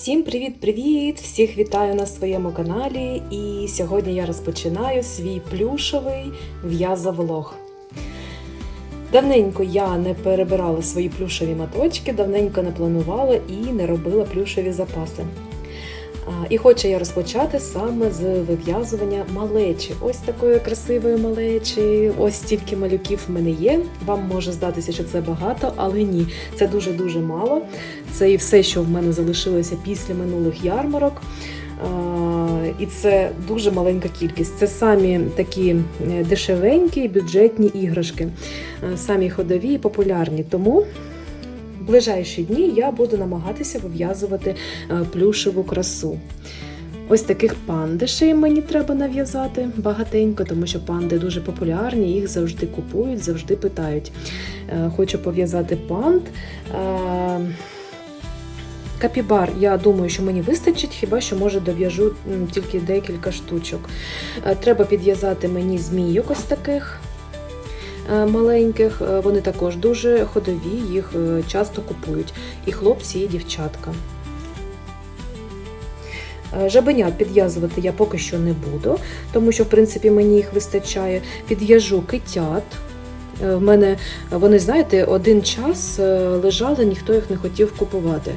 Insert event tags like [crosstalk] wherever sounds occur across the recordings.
Всім привіт-привіт! Всіх вітаю на своєму каналі. І сьогодні я розпочинаю свій плюшовий в'язовлог. Давненько я не перебирала свої плюшові маточки, давненько не планувала і не робила плюшові запаси. І хочу я розпочати саме з вив'язування малечі. Ось такої красивої малечі, ось стільки малюків в мене є. Вам може здатися, що це багато, але ні, це дуже-дуже мало. Це і все, що в мене залишилося після минулих ярмарок. І це дуже маленька кількість. Це самі такі е, дешевенькі бюджетні іграшки, е, самі ходові і популярні. Тому в ближайші дні я буду намагатися вив'язувати е, плюшеву красу. Ось таких пандишей мені треба нав'язати багатенько, тому що панди дуже популярні, їх завжди купують, завжди питають. Е, Хочу пов'язати панд. Е, Капібар, я думаю, що мені вистачить, хіба що може дов'яжу тільки декілька штучок. Треба підв'язати мені змійок ось таких маленьких. Е, Вони також дуже ходові, їх е, часто купують. І хлопці, і дівчатка. Е, Жабенят підв'язувати я поки що не буду, тому що, в принципі, мені їх вистачає. Підв'яжу китят. Е, В мене вони, знаєте, один час е, лежали, ніхто їх не хотів купувати.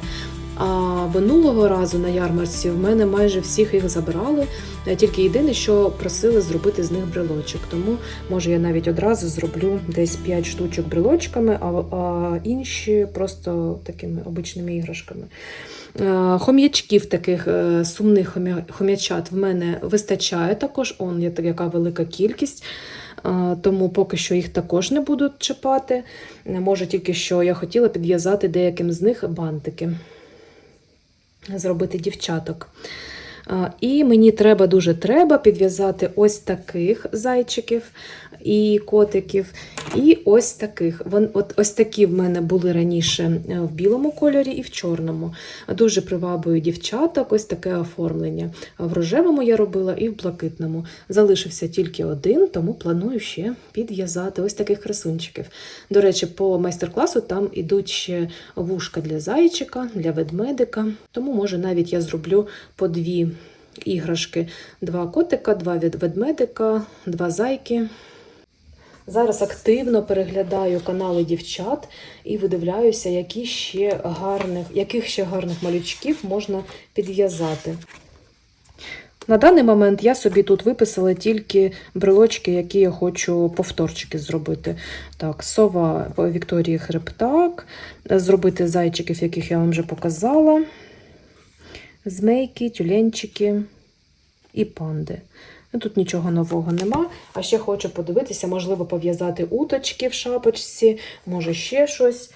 А минулого разу на ярмарці в мене майже всіх їх забрали. Е, Тільки єдине, що просили зробити з них брелочок. Тому може я навіть одразу зроблю десь 5 штучок брелочками, а, інші просто такими обичними іграшками. Е, Хом'ячків таких е, сумних хом'ячат в мене вистачає також. Он є така велика кількість. Тому поки що їх також не буду чіпати. Може, тільки що я хотіла підв'язати деяким з них бантики, зробити дівчаток. І мені треба дуже треба підв'язати ось таких зайчиків і котиків, і ось таких. От, ось такі в мене були раніше е, в білому кольорі і в чорному. Дуже привабую дівчаток, ось таке оформлення. В рожевому я робила і в блакитному. Залишився тільки один, тому планую ще підв'язати ось таких красунчиків. До речі, по майстер-класу там ідуть ще вушка для зайчика, для ведмедика. Тому, може, навіть я зроблю по дві іграшки: два котика, два від ведмедика, два зайки. Зараз активно переглядаю канали дівчат і видивляюся, які ще гарних, яких ще гарних малючків можна підв'язати. На даний момент я собі тут виписала тільки брелочки, які я хочу повторчики зробити. Так, сова Вікторії Хребтак, зробити зайчиків, яких я вам вже показала, змейки, тюленчики і панди. Ну, Тут нічого нового нема. А ще хочу подивитися, можливо, пов'язати уточки в шапочці, може ще щось.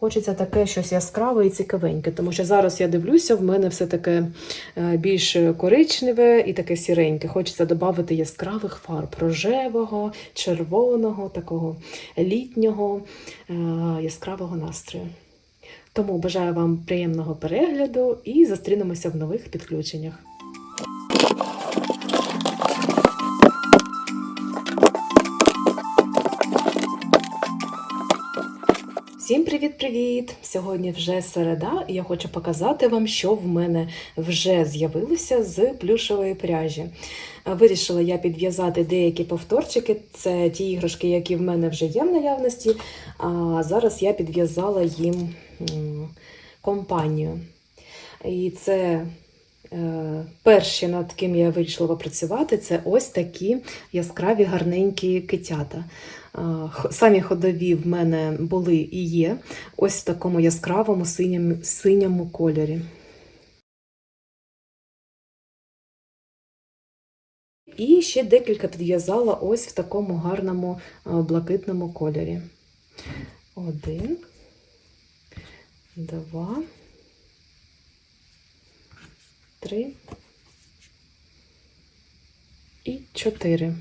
Хочеться таке щось яскраве і цікавеньке, тому що зараз я дивлюся, в мене все таке е, більш коричневе і таке сіреньке. Хочеться додати яскравих фарб рожевого, червоного, такого літнього е, яскравого настрою. Тому бажаю вам приємного перегляду і зустрінемося в нових підключеннях. Всім привіт-привіт! Сьогодні вже середа, і я хочу показати вам, що в мене вже з'явилося з плюшової пряжі. Е, Вирішила я підв'язати деякі повторчики. Це ті іграшки, які в мене вже є в наявності. А зараз я підв'язала їм компанію. І це е, перші, над ким я вирішила попрацювати, це ось такі яскраві гарненькі китята. Самі ходові в мене були і є ось в такому яскравому синьому, синьому кольорі. І ще декілька підв'язала ось в такому гарному блакитному кольорі. Один, два, три і чотири.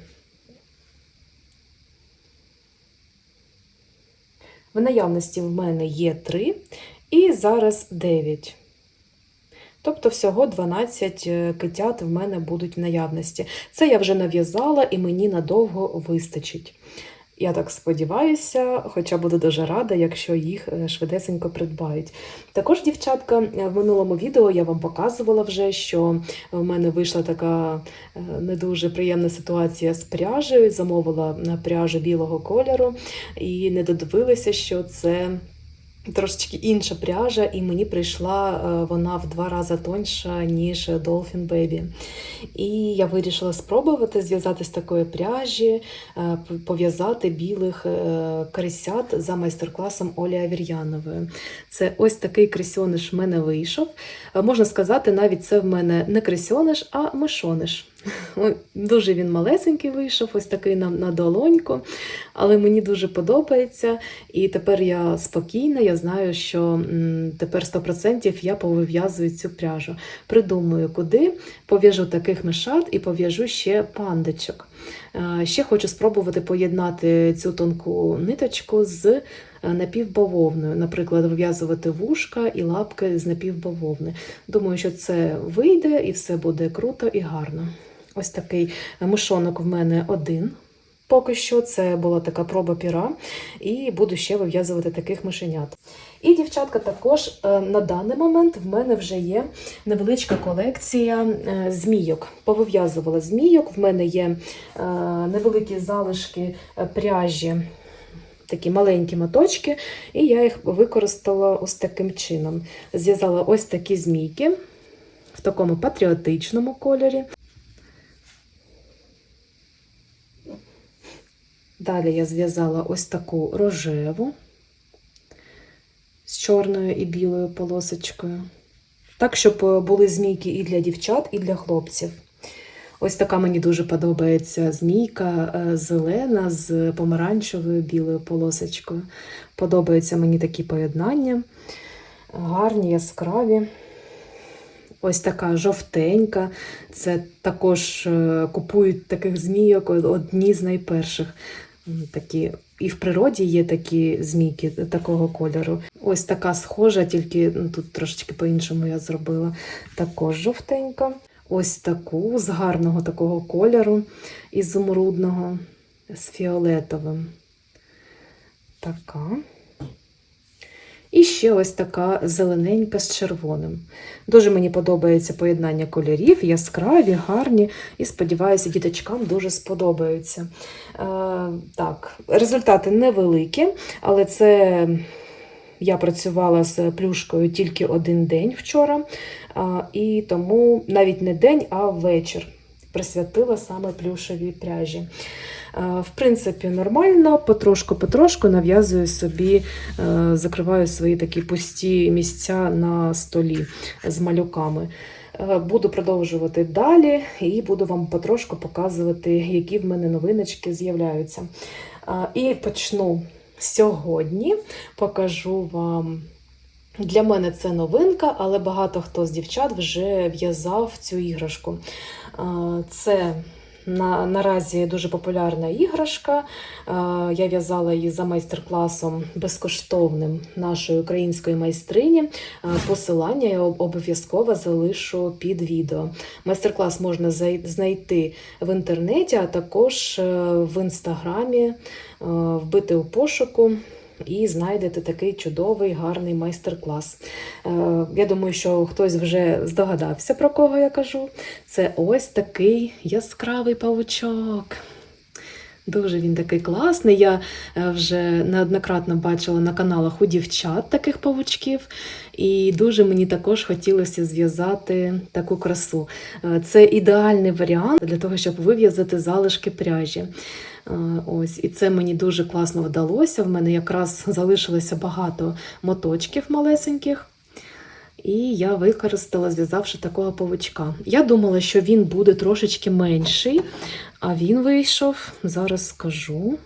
В наявності в мене є 3 і зараз 9. Тобто всього 12 е, китят в мене будуть в наявності. Це я вже нав'язала і мені надовго вистачить. Я так сподіваюся, хоча буду дуже рада, якщо їх е, швидесенько придбають. Також, дівчатка, е, в минулому відео я вам показувала вже, що в мене вийшла така е, не дуже приємна ситуація з пряжею. Замовила на пряжу білого кольору і не додивилася, що це. Трошечки інша пряжа, і мені прийшла е, вона в два рази тоньша, ніж Dolphin Baby. І я вирішила спробувати зв'язати з такої пряжі, е, пов'язати білих е, крисят за майстер-класом Олі Авір'янової. Це ось такий крисьониш в мене вийшов. Можна сказати, навіть це в мене не крисьониш, а мишониш. Дуже він малесенький вийшов, ось такий на, на долоньку, але мені дуже подобається. І тепер я спокійна, я знаю, що тепер 100% я повив'язую цю пряжу. Придумаю, куди пов'яжу таких мишат і пов'яжу ще пандочок. Е, Ще хочу спробувати поєднати цю тонку ниточку з е, напівбавовною, наприклад, вив'язувати вушка і лапки з напівбавовни. Думаю, що це вийде і все буде круто і гарно. Ось такий мишонок в мене один. Поки що це була така проба піра, і буду ще вив'язувати таких мишенят. І, дівчатка, також е, на даний момент в мене вже є невеличка колекція е, змійок. Повив'язувала змійок, в мене є е, невеликі залишки пряжі, такі маленькі моточки, і я їх використала ось таким чином. Зв'язала ось такі змійки в такому патріотичному кольорі. Далі я зв'язала ось таку рожеву з чорною і білою полосочкою. Так, щоб е, були змійки і для дівчат, і для хлопців. Ось така мені дуже подобається змійка е, зелена з помаранчевою білою полосочкою. Подобаються мені такі поєднання. Гарні, яскраві. Ось така жовтенька. Це також е, купують таких змійок одні з найперших. Такі, і в природі є такі змійки такого кольору. Ось така схожа, тільки ну, тут трошечки по-іншому я зробила. Також жовтенька. Ось таку з гарного такого кольору, ізумрудного, з фіолетовим. Така. І ще ось така зелененька з червоним. Дуже мені подобається поєднання кольорів, яскраві, гарні, і сподіваюся, діточкам дуже сподобаються. Е, так, результати невеликі, але це я працювала з плюшкою тільки один день вчора, і тому навіть не день, а вечір присвятила саме плюшевій пряжі. Е, В принципі, нормально, потрошку-потрошку нав'язую собі, е, закриваю свої такі пусті місця на столі з малюками. Е, Буду продовжувати далі і буду вам потрошку показувати, які в мене новиночки з'являються. І почну сьогодні, покажу вам. Для мене це новинка, але багато хто з дівчат вже в'язав цю іграшку. Це на, наразі дуже популярна іграшка. Е, Я в'язала її за майстер-класом безкоштовним нашої української майстрині. Е, Посилання я обов'язково залишу під відео. Майстер-клас можна знайти в інтернеті, а також е, в інстаграмі, вбити у пошуку. І знайдете такий чудовий, гарний майстер-клас. Е, Я думаю, що хтось вже здогадався, про кого я кажу. Це ось такий яскравий павучок. Дуже він такий класний. Я е, вже неоднократно бачила на каналах у дівчат таких павучків, і дуже мені також хотілося зв'язати таку красу. Е, Це ідеальний варіант для того, щоб вив'язати залишки пряжі. Е, Ось, і це мені дуже класно вдалося. В мене якраз залишилося багато моточків малесеньких. І я використала, зв'язавши такого павучка. Я думала, що він буде трошечки менший, а він вийшов, зараз скажу,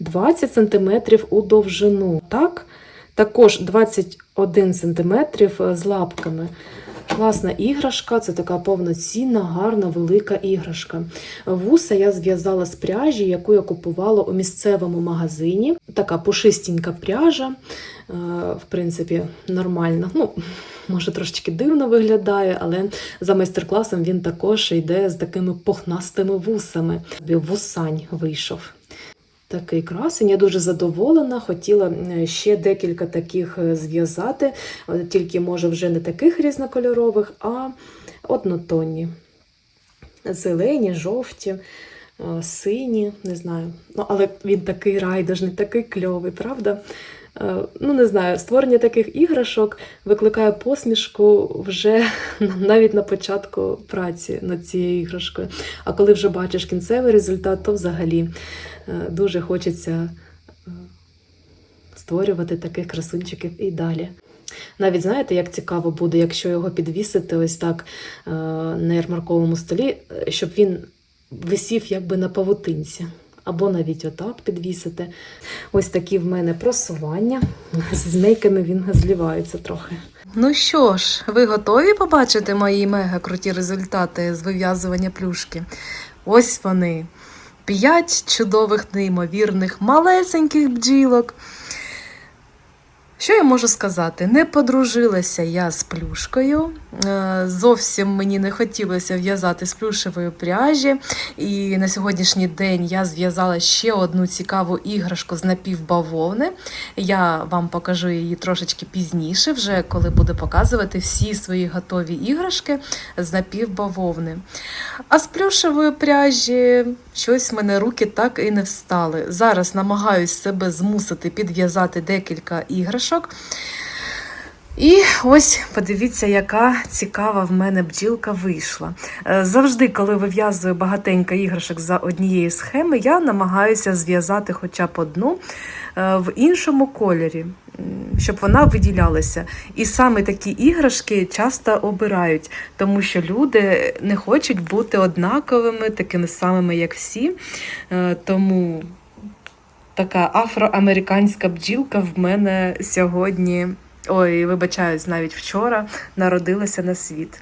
20 см у довжину. Так? Також 21 см з лапками. Класна іграшка, це така повноцінна, гарна, велика іграшка. Вуса я зв'язала з пряжі, яку я купувала у місцевому магазині. Така пушистенька пряжа, е, в принципі, нормальна. Ну, може, трошечки дивно виглядає, але за майстер-класом він також йде з такими пухнастими вусами. Вусань вийшов. Такий красень, я дуже задоволена. Хотіла е, ще декілька таких е, зв'язати, е, тільки може вже не таких різнокольорових, а однотонні. Зелені, жовті, сині, не знаю. Ну, але він такий райдужний, такий кльовий, правда? Е, Ну, не знаю, створення таких іграшок викликає посмішку вже [laughs] навіть на початку праці над цією іграшкою. А коли вже бачиш кінцевий результат, то взагалі е, дуже хочеться е, створювати таких красунчиків і далі. Навіть знаєте, як цікаво буде, якщо його підвісити ось так на ярмарковому столі, щоб він висів якби на павутинці. Або навіть отак підвісити. Ось такі в мене просування. З змейками він злівається трохи. Ну що ж, ви готові побачити мої мега круті результати з вив'язування плюшки? Ось вони. П'ять чудових, неймовірних, малесеньких бджілок. Що я можу сказати? Не подружилася я з плюшкою. Е, Зовсім мені не хотілося в'язати з плюшевої пряжі. І на сьогоднішній день я зв'язала ще одну цікаву іграшку з напівбавовни. Я вам покажу її трошечки пізніше, вже коли буду показувати всі свої готові іграшки з напівбавовни. А з плюшевої пряжі щось в мене руки так і не встали. Зараз намагаюсь себе змусити підв'язати декілька іграшок. І ось подивіться, яка цікава в мене бджілка вийшла. Е, Завжди, коли вив'язую багатенько іграшок за однієї схеми, я намагаюся зв'язати хоча б одну е, в іншому кольорі, щоб вона виділялася. І саме такі іграшки часто обирають, тому що люди не хочуть бути однаковими, такими самими, як всі. Е, Тому така афроамериканська бджілка в мене сьогодні. Ой, вибачаюсь, навіть вчора народилася на світ.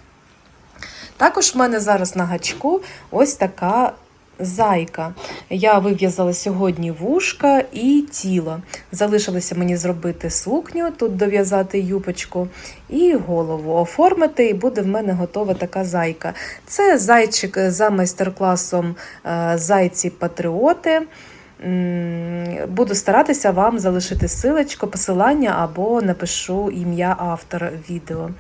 Також в мене зараз на гачку ось така зайка. Я вив'язала сьогодні вушка і тіло. Залишилося мені зробити сукню, тут дов'язати юпочку і голову оформити, і буде в мене готова така зайка. Це зайчик за майстер-класом е, Зайці-патріоти. Буду старатися вам залишити силочку, посилання або напишу ім'я автора відео.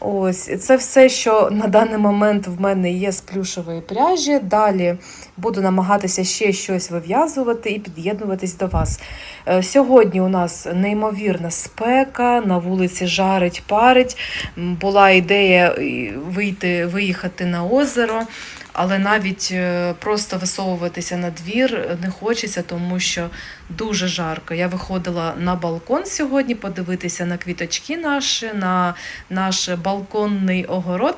Ось це все, що на даний момент в мене є з плюшової пряжі. Далі буду намагатися ще щось вив'язувати і під'єднуватись до вас. Е, Сьогодні у нас неймовірна спека, на вулиці жарить, парить. Була ідея вийти, виїхати на озеро. Але навіть е, просто висовуватися на двір не хочеться, тому що дуже жарко. Я виходила на балкон сьогодні подивитися на квіточки наші, на наш балконний огород.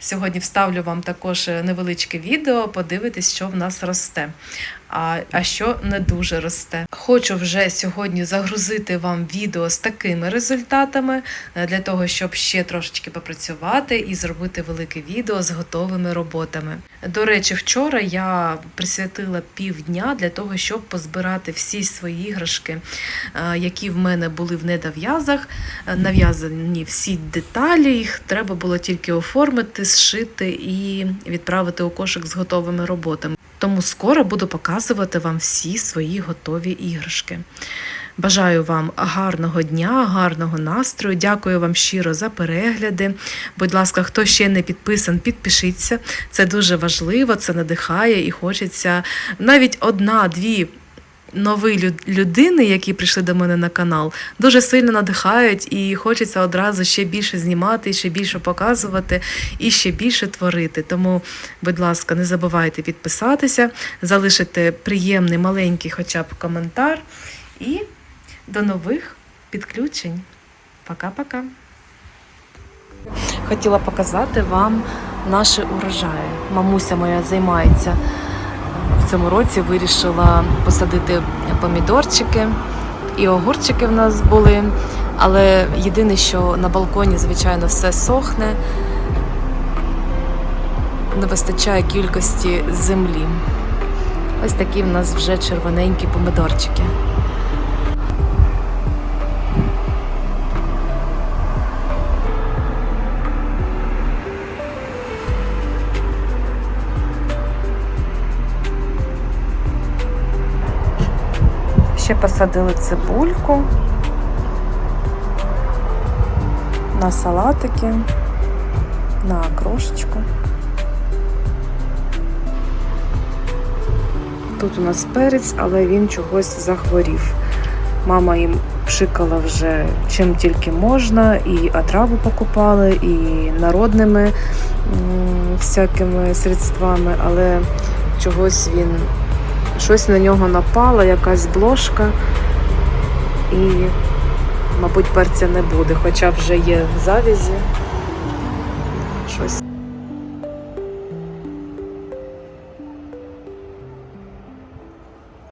Сьогодні вставлю вам також невеличке відео, подивитись, що в нас росте. А, а що не дуже росте. Хочу вже сьогодні загрузити вам відео з такими результатами е, для того, щоб ще трошечки попрацювати і зробити велике відео з готовими роботами. До речі, вчора я присвятила півдня для того, щоб позбирати всі свої іграшки, е, які в мене були в недов'язах. Е, Нав'язані всі деталі, їх треба було тільки оформити, зшити і відправити у кошик з готовими роботами. Тому скоро буду показувати вам всі свої готові іграшки. Бажаю вам гарного дня, гарного настрою. Дякую вам щиро за перегляди. Будь ласка, хто ще не підписан, підпишіться. Це дуже важливо, це надихає і хочеться навіть одна-дві. Нові люд- людини, які прийшли до мене на канал, дуже сильно надихають і хочеться одразу ще більше знімати, ще більше показувати і ще більше творити. Тому, будь ласка, не забувайте підписатися, залишити приємний маленький хоча б коментар. І до нових підключень. Пока-пока. Хотіла показати вам наші урожаї. Мамуся моя займається в цьому році, вирішила посадити помідорчики і огурчики в нас були. Але єдине, що на балконі, звичайно, все сохне, не вистачає кількості землі. Ось такі в нас вже червоненькі помидорчики. Ще посадили цибульку на салатики, на крошечку. Тут у нас перець, але він чогось захворів. Мама їм пшикала вже чим тільки можна, і отраву покупали, і народними всякими средствами, але чогось він щось на нього напало, якась бложка, і, мабуть, перця не буде, хоча вже є завязі.